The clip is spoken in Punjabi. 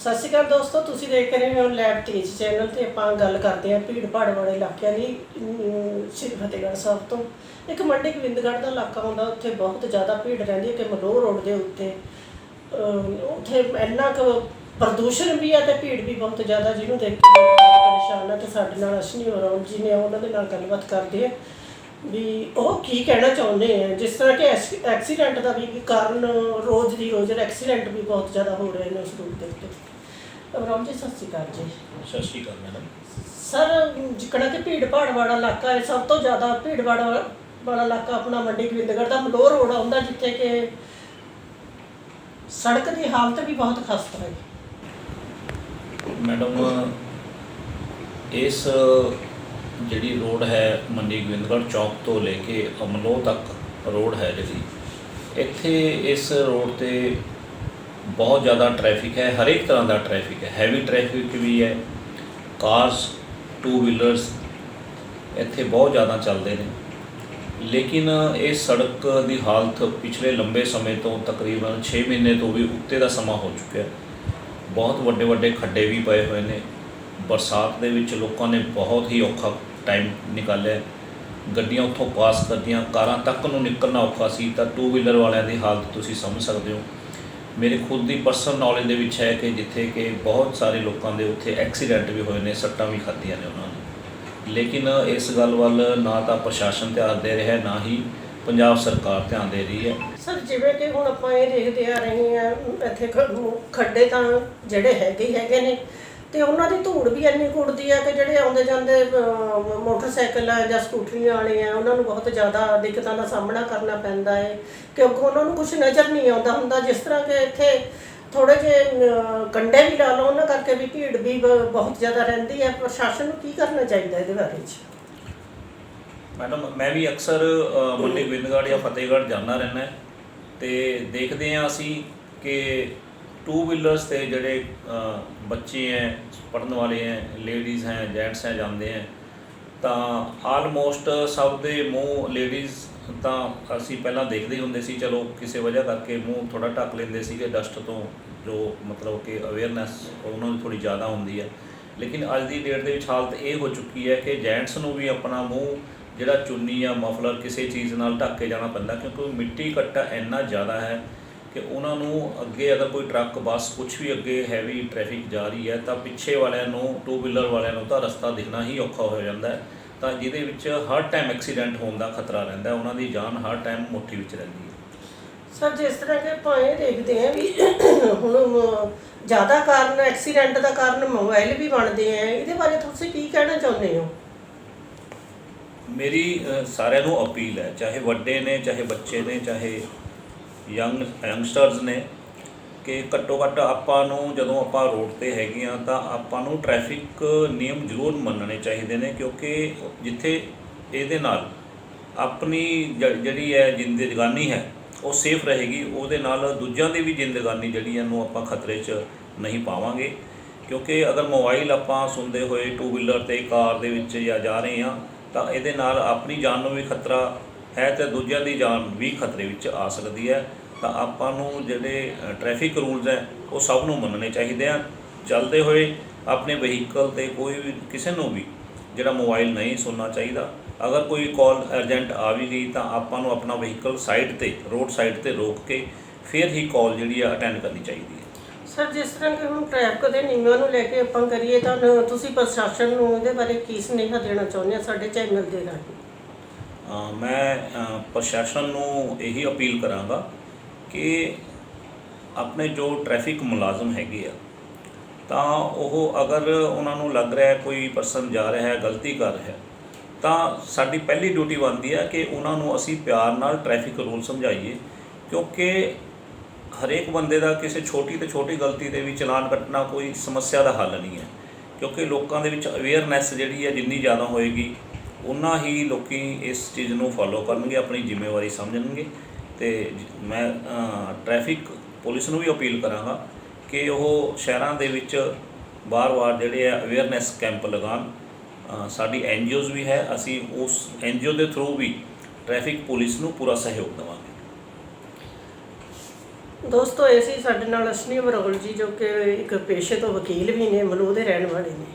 ਸਤਿ ਸ਼੍ਰੀ ਅਕਾਲ ਦੋਸਤੋ, ਤੁਸੀਂ ਦੇਖ ਰਹੇ ਹੋ ਲੈਬ ਤੇਜ ਚੈਨਲ ਤੇ ਆਪਾਂ ਗੱਲ ਕਰਦੇ ਹਾਂ ਭੀੜ ਭਾੜ ਵਾਲੇ ਇਲਾਕਿਆਂ ਦੀ ਸ਼੍ਰੀ ਫਤਿਹਗੜ੍ਹ ਸਾਹਿਬ ਤੋਂ। ਇੱਕ ਮੰਡੀ ਗੋਬਿੰਦਗੜ੍ਹ ਦਾ ਇਲਾਕਾ ਹੁੰਦਾ, ਉੱਥੇ ਬਹੁਤ ਜ਼ਿਆਦਾ ਭੀੜ ਰਹਿੰਦੀ ਹੈ, ਕਿ ਮਲੋਹ ਰੋਡ ਦੇ ਉੱਤੇ। ਉੱਥੇ ਇੰਨਾ ਕੁ ਪ੍ਰਦੂਸ਼ਣ ਵੀ ਹੈ ਤੇ ਭੀੜ ਵੀ ਬਹੁਤ ਜ਼ਿਆਦਾ, ਜਿਹਨੂੰ ਦੇਖ ਕੇ ਲੋਕ ਬਹੁਤ ਪਰੇਸ਼ਾਨ ਹੈ ਤੇ ਸਾਡੇ ਨਾਲ ਅਸ਼ਨੀ ਔਰਮ ਜੀ ਨੇ ਉਹਨਾਂ ਦੇ ਨਾਲ ਗੱਲਬਾਤ ਕਰਦੇ ਆ ਵੀ ਉਹ ਕੀ ਕਹਿਣਾ ਚਾਹੁੰਦੇ ਆ? ਜਿਸ ਤਰ੍ਹਾਂ ਕਿ ਐਕਸ- ਐਕਸੀਡੈਂਟ ਦਾ ਵੀ ਕਾਰਨ ਰੋਜ਼ ਦੀ ਰੋਜ਼ ਐਕਸੀਡੈਂਟ ਵੀ ਬਹੁਤ ਜ਼ਿਆਦਾ ਹੋ ਰਹੇ ਨੇ ਉਸ ਰੂਟ ਦੇ ਉੱਤੇ। ਅਬਰਾਮ ਜੀ ਸਤਿ ਸ਼੍ਰੀ ਅਕਾਲ ਜੀ। ਸਤਿ ਸ਼੍ਰੀ ਅਕਾਲ ਮੈਡਮ। ਸਰ ਜਿਕਣਾ ਕਿ ਭੀੜ ਭਾੜ ਵਾਲਾ ਇਲਾਕਾ ਹੈ ਸਭ ਤੋਂ ਜ਼ਿਆਦਾ ਭੀੜ ਭਾੜ ਵਾਲਾ ਵਾਲਾ ਇਲਾਕਾ ਆਪਣਾ ਮੰਡੀ ਗੋਬਿੰਦਗੜ੍ਹ ਦਾ ਮਲੋਹ ਰੋਡ ਆਉਂਦਾ ਜਿੱਥੇ ਕਿ ਸੜਕ ਦੀ ਹਾਲਤ ਵੀ ਬਹੁਤ ਖਸਤਾ ਹੈ ਮੈਡਮ ਇਸ ਜਿਹੜੀ ਰੋਡ ਹੈ ਮੰਡੀ ਗੋਬਿੰਦਗੜ੍ਹ ਚੌਕ ਤੋਂ ਲੈ ਕੇ ਅਮਲੋਹ ਤੱਕ ਰੋਡ ਹੈ ਜਿਹੜੀ, ਇੱਥੇ ਇਸ ਰੋਡ ਤੇ ਬਹੁਤ ਜ਼ਿਆਦਾ ਟ੍ਰੈਫਿਕ ਹੈ, ਹਰੇਕ ਤਰ੍ਹਾਂ ਦਾ ਟ੍ਰੈਫਿਕ ਹੈ। ਹੈਵੀ ਟ੍ਰੈਫਿਕ ਵੀ ਹੈ ਕਾਰਸ ਟੂ ਵੀਲਰਸ ਇੱਥੇ ਬਹੁਤ ਜ਼ਿਆਦਾ ਚੱਲਦੇ ਨੇ। ਲੇਕਿਨ ਇਹ ਸੜਕ ਦੀ ਹਾਲਤ ਪਿਛਲੇ ਲੰਬੇ ਸਮੇਂ ਤੋਂ ਤਕਰੀਬਨ 6 ਮਹੀਨੇ ਤੋਂ ਵੀ ਉੱਤੇ ਦਾ ਸਮਾਂ ਹੋ ਚੁੱਕਿਆ। ਬਹੁਤ ਵੱਡੇ ਵੱਡੇ ਖੱਡੇ ਵੀ ਪਏ ਹੋਏ ਨੇ। ਬਰਸਾਤ ਦੇ ਵਿੱਚ ਲੋਕਾਂ ਨੇ ਬਹੁਤ ਹੀ ਔਖਾ ਟਾਈਮ ਨਿਕਾਲਿਆ। ਗੱਡੀਆਂ ਉੱਥੋਂ ਪਾਸ ਕਰਦੀਆਂ, ਕਾਰਾਂ ਤੱਕ ਨੂੰ ਨਿਕਲਣਾ ਔਖਾ ਸੀ, ਤਾਂ ਟੂ ਵੀਲਰ ਵਾਲਿਆਂ ਦੀ ਹਾਲਤ ਤੁਸੀਂ ਸਮਝ ਸਕਦੇ ਹੋ। ਮੇਰੇ ਖੁਦ ਦੀ ਪਰਸਨਲ ਨੌਲੇਜ ਦੇ ਵਿੱਚ ਹੈ ਕਿ ਜਿੱਥੇ ਕਿ ਬਹੁਤ ਸਾਰੇ ਲੋਕਾਂ ਦੇ ਉੱਥੇ ਐਕਸੀਡੈਂਟ ਵੀ ਹੋਏ ਨੇ, ਸੱਟਾਂ ਵੀ ਖਾਧੀਆਂ ਨੇ ਉਹਨਾਂ ਨੇ। ਲੇਕਿਨ ਇਸ ਗੱਲ ਵੱਲ ਨਾ ਤਾਂ ਪ੍ਰਸ਼ਾਸਨ ਧਿਆਨ ਦੇ ਰਿਹਾ, ਨਾ ਹੀ ਪੰਜਾਬ ਸਰਕਾਰ ਧਿਆਨ ਦੇ ਰਹੀ ਹੈ। ਸਰ, ਜਿਵੇਂ ਕਿ ਹੁਣ ਆਪਾਂ ਇਹ ਦੇਖਦੇ ਆ ਰਹੇ ਆ ਇੱਥੇ ਖੱਡੇ ਤਾਂ ਜਿਹੜੇ ਹੈਗੇ ਹੈਗੇ ਨੇ ਤੇ ਉਹਨਾਂ ਦੀ ਧੂੜ ਵੀ ਇੰਨੀ ਕੁੜਦੀ ਆ ਕਿ ਜਿਹੜੇ ਆਉਂਦੇ ਜਾਂਦੇ ਅਹ, ਮੋਟਰਸਾਈਕਲ ਆ ਜਾਂ ਸਕੂਟਰੀਆਂ ਵਾਲੇ ਆ ਉਹਨਾਂ ਨੂੰ ਬਹੁਤ ਜ਼ਿਆਦਾ ਦਿੱਕਤਾਂ ਦਾ ਸਾਹਮਣਾ ਕਰਨਾ ਪੈਂਦਾ ਹੈ ਕਿਉਂਕਿ ਉਹਨਾਂ ਨੂੰ ਕੁਝ ਨਜ਼ਰ ਨਹੀਂ ਆਉਂਦਾ ਹੁੰਦਾ ਜਿਸ ਤਰ੍ਹਾਂ ਕਿ ਇੱਥੇ ਥੋੜੇ ਜਿਹੇ ਅਹ, ਕੰਡੇ ਵੀ ਲਾ ਲਓ ਉਹਨਾਂ ਕਰਕੇ ਵੀ ਭੀੜ ਵੀ ਬ- ਬਹੁਤ ਜ਼ਿਆਦਾ ਰਹਿੰਦੀ ਹੈ ਪ੍ਰਸ਼ਾਸਨ ਨੂੰ ਕੀ ਕਰਨਾ ਚਾਹੀਦਾ ਇਹਦੇ ਬਾਰੇ 'ਚ ਮੈਡਮ ਮੈਂ ਵੀ ਅਕਸਰ ਅ, ਮੰਡੀ ਗੋਬਿੰਦਗੜ੍ਹ ਜਾਂ ਫਤਿਹਗੜ੍ਹ ਜਾਂਦਾ ਰਹਿੰਦਾ ਤੇ ਦੇਖਦੇ ਹਾਂ ਅਸੀਂ ਕਿ ਟੂ ਵੀਲਰਸ ਤੇ ਜਿਹੜੇ ਬੱਚੇ ਹੈ ਪੜਨ ਵਾਲੇ ਹੈ ਲੇਡੀਜ਼ ਹੈ ਜੈਂਟਸ ਹੈ ਜਾਂਦੇ ਹੈ ਤਾਂ ਆਲਮੋਸਟ ਸਭ ਦੇ ਮੂੰਹ ਲੇਡੀਜ਼ ਤਾਂ ਅਸੀਂ ਪਹਿਲਾਂ ਦੇਖਦੇ ਹੀ ਹੁੰਦੇ ਸੀ, ਚਲੋ ਕਿਸੇ ਵਜ੍ਹਾ ਕਰਕੇ ਮੂੰਹ ਥੋੜਾ ਢੱਕ ਲੈਂਦੇ ਸੀਗੇ ਡਸਟ ਤੋਂ, ਜੋ ਮਤਲਬ ਕਿ ਅਵੇਅਰਨੈਸ ਉਹਨਾਂ ਨੂੰ ਥੋੜੀ ਜ਼ਿਆਦਾ ਹੁੰਦੀ ਹੈ ਲੇਕਿਨ ਅੱਜ ਦੀ ਡੇਟ ਦੇ ਵਿੱਚ ਹਾਲਤ ਇਹ ਹੋ ਚੁੱਕੀ ਹੈ ਕਿ ਜੈਂਟਸ ਨੂੰ ਵੀ ਆਪਣਾ ਮੂੰਹ ਜਿਹੜਾ ਚੁੰਨੀ ਜਾਂ ਮਫਲਰ ਕਿਸੇ ਚੀਜ਼ ਨਾਲ ਢੱਕ ਕੇ ਜਾਣਾ ਪੈਂਦਾ, ਕਿਉਂਕਿ ਮਿੱਟੀ ਕੱਟਾ ਇੰਨਾ ਜ਼ਿਆਦਾ ਹੈ ਕਿ ਉਹਨਾਂ ਨੂੰ ਅੱਗੇ ਅਗਰ ਕੋਈ ਟਰੱਕ ਬੱਸ ਕੁਝ ਵੀ ਅੱਗੇ ਹੈਵੀ ਟ੍ਰੈਫਿਕ ਜਾ ਰਹੀ ਹੈ ਤਾਂ ਪਿੱਛੇ ਵਾਲਿਆਂ ਨੂੰ ਟੂ ਵੀਲਰ ਵਾਲਿਆਂ ਨੂੰ ਤਾਂ ਰਸਤਾ ਦਿਖਣਾ ਹੀ ਔਖਾ ਹੋ ਜਾਂਦਾ ਹੈ। ਤਾਂ ਜਿਹਦੇ ਵਿੱਚ ਹਰ ਟਾਈਮ ਐਕਸੀਡੈਂਟ ਹੋਣ ਦਾ ਖਤਰਾ ਰਹਿੰਦਾ ਉਹਨਾਂ ਦੀ ਜਾਨ ਹਰ ਟਾਈਮ ਮੁੱਠੀ ਵਿੱਚ ਰਹਿੰਦੀ ਹੈ। ਸਰ ਜਿਸ ਤਰ੍ਹਾਂ ਕਿ ਇਹ ਦੇਖਦੇ ਹਾਂ ਵੀ ਹੁਣ ਜ਼ਿਆਦਾ ਕਾਰਨ ਐਕਸੀਡੈਂਟ ਦਾ ਕਾਰਨ ਮੋਬਾਈਲ ਵੀ ਬਣਦੇ ਆ ਇਹਦੇ ਬਾਰੇ ਤੁਸੀਂ ਕੀ ਕਹਿਣਾ ਚਾਹੁੰਦੇ ਹੋ? ਮੇਰੀ ਸਾਰਿਆਂ ਨੂੰ ਅਪੀਲ ਹੈ ਚਾਹੇ ਵੱਡੇ ਨੇ ਚਾਹੇ ਬੱਚੇ ਨੇ ਚਾਹੇ ਯੰਗ ਯੰਗਸਟਰਸ ਨੇ ਕਿ ਘੱਟੋ ਘੱਟ ਆਪਾਂ ਨੂੰ ਜਦੋਂ ਆਪਾਂ ਰੋਡ ਤੇ ਹੈਗੇ ਆ ਤਾਂ ਆਪਾਂ ਨੂੰ ਟ੍ਰੈਫਿਕ ਨਿਯਮ ਜ਼ਰੂਰ ਮੰਨਣੇ ਚਾਹੀਦੇ ਨੇ ਕਿਉਂਕਿ ਜਿੱਥੇ ਇਹਦੇ ਨਾਲ ਆਪਣੀ ਜ- ਜਿਹੜੀ ਹੈ ਜ਼ਿੰਦਗਾਨੀ ਹੈ, ਉਹ ਸੇਫ ਰਹੇਗੀ, ਉਹਦੇ ਨਾਲ ਦੂਜਿਆਂ ਦੀ ਵੀ ਜ਼ਿੰਦਗਾਨੀ ਜਿਹੜੀ ਹੈ ਨੂੰ ਆਪਾਂ ਖਤਰੇ 'ਚ ਨਹੀਂ ਪਾਵਾਂਗੇ। ਕਿਉਂਕਿ ਅਗਰ ਮੋਬਾਈਲ ਆਪਾਂ ਸੁਣਦੇ ਹੋਏ ਟੂ ਵੀਲਰ ਤੇ ਕਾਰ ਦੇ ਵਿੱਚ ਜਾਂ ਜਾ ਰਹੇ ਆ ਤਾਂ ਇਹਦੇ ਨਾਲ ਆਪਣੀ ਜਾਨ ਨੂੰ ਵੀ ਖਤਰਾ ਹੈ ਤੇ ਦੂਜਿਆਂ ਦੀ ਜਾਨ ਵੀ ਖਤਰੇ ਵਿੱਚ ਆ ਸਕਦੀ ਹੈ। ਤਾਂ ਆਪਾਂ ਨੂੰ ਜਿਹੜੇ ਟ੍ਰੈਫਿਕ ਰੂਲਸ ਹੈ ਉਹ ਸਭ ਨੂੰ ਮੰਨਣੇ ਚਾਹੀਦੇ ਆ। ਚੱਲਦੇ ਹੋਏ ਆਪਣੇ ਵਹੀਕਲ ਤੇ ਕੋਈ ਵੀ ਕਿਸੇ ਨੂੰ ਵੀ ਜਿਹੜਾ ਮੋਬਾਈਲ ਨਹੀਂ ਸੁਣਨਾ ਚਾਹੀਦਾ। ਅਗਰ ਕੋਈ ਕਾਲ ਅਰਜੈਂਟ ਆ ਵੀ ਗਈ ਤਾਂ ਆਪਾਂ ਨੂੰ ਆਪਣਾ ਵਹੀਕਲ ਸਾਈਡ ਤੇ ਰੋਡ ਸਾਈਡ ਤੇ ਰੋਕ ਕੇ ਫਿਰ ਹੀ ਕਾਲ ਜਿਹੜੀ ਆ ਅਟੈਂਡ ਕਰਨੀ ਚਾਹੀਦੀ ਹੈ। ਸਰ ਜਿਸ ਤਰ੍ਹਾਂ ਕਿ ਹੁਣ ਟ੍ਰੈਫਿਕ ਦੇ ਨਿਯਮਾਂ ਨੂੰ ਲੈ ਕੇ ਆਪਾਂ ਕਰੀਏ ਤਾਂ ਤੁਸੀਂ ਪ੍ਰਸ਼ਾਸਨ ਨੂੰ ਇਹਦੇ ਬਾਰੇ ਕੀ ਸੁਨੇਹਾ ਦੇਣਾ ਚਾਹੁੰਦੇ ਆ ਸਾਡੇ ਚੈਨਲ ਦੇ ਰਾਹੀਂ? ਅ, ਮੈਂ ਪ੍ਰਸ਼ਾਸਨ ਨੂੰ ਇਹੀ ਅਪੀਲ ਕਰਾਂਗਾ ਕਿ ਆਪਣੇ ਜੋ ਟ੍ਰੈਫਿਕ ਮੁਲਾਜ਼ਮ ਹੈਗੇ ਆ, ਤਾਂ ਉਹ ਅਗਰ ਉਹਨਾਂ ਨੂੰ ਲੱਗ ਰਿਹਾ ਕੋਈ ਪਰਸਨ ਜਾ ਰਿਹਾ ਹੈ, ਗਲਤੀ ਕਰ ਰਿਹਾ ਤਾਂ ਸਾਡੀ ਪਹਿਲੀ ਡਿਊਟੀ ਬਣਦੀ ਹੈ ਕਿ ਉਹਨਾਂ ਨੂੰ ਅਸੀਂ ਪਿਆਰ ਨਾਲ ਟ੍ਰੈਫਿਕ ਰੂਲ ਸਮਝਾਈਏ, ਕਿਉਂਕਿ ਹਰੇਕ ਬੰਦੇ ਦਾ ਕਿਸੇ ਛੋਟੀ ਤੋਂ ਛੋਟੀ ਗਲਤੀ ਦੇ ਵੀ ਚਲਾਨ ਕੱਟਣਾ ਕੋਈ ਸਮੱਸਿਆ ਦਾ ਹੱਲ ਨਹੀਂ ਹੈ, ਕਿਉਂਕਿ ਲੋਕਾਂ ਦੇ ਵਿੱਚ ਅਵੇਅਰਨੈਸ ਜਿਹੜੀ ਹੈ ਜਿੰਨੀ ਜ਼ਿਆਦਾ ਹੋਏਗੀ, ਉਨਾ ਹੀ ਲੋਕੀ ਇਸ ਚੀਜ਼ ਨੂੰ ਫੋਲੋ ਕਰਨਗੇ, ਆਪਣੀ ਜ਼ਿੰਮੇਵਾਰੀ ਸਮਝਣਗੇ। ਤੇ ਮੈਂ ਟ੍ਰੈਫਿਕ ਪੁਲਿਸ ਨੂੰ ਵੀ ਅਪੀਲ ਕਰਾਂਗਾ ਕਿ ਉਹ ਸ਼ਹਿਰਾਂ ਦੇ ਵਿੱਚ ਵਾਰ-ਵਾਰ ਜਿਹੜੇ ਆ ਅਵੇਅਰਨੈਸ ਕੈਂਪ ਲਗਾਉਣ। ਅ, ਸਾਡੀ ਐਨਜੀਓਜ਼ ਵੀ ਹੈ ਅਸੀਂ ਉਸ ਐਨ ਐਨਜੀਓ ਦੇ ਥਰੂ ਵੀ ਟ੍ਰੈਫਿਕ ਪੁਲਿਸ ਨੂੰ ਪੂਰਾ ਸਹਿਯੋਗ ਦੇਵਾਂਗੇ। ਦੋਸਤੋ ਇਹ ਸੀ ਸਾਡੇ ਨਾਲ ਅਸ਼ਨੀ ਬਰੋਲ ਜੀ ਜੋ ਕਿ ਇੱਕ ਪੇਸ਼ੇ ਤੋਂ ਵਕੀਲ ਵੀ ਨੇ ਮਲੂ ਦੇ ਰਹਿਣ ਵਾਲੇ ਨੇ।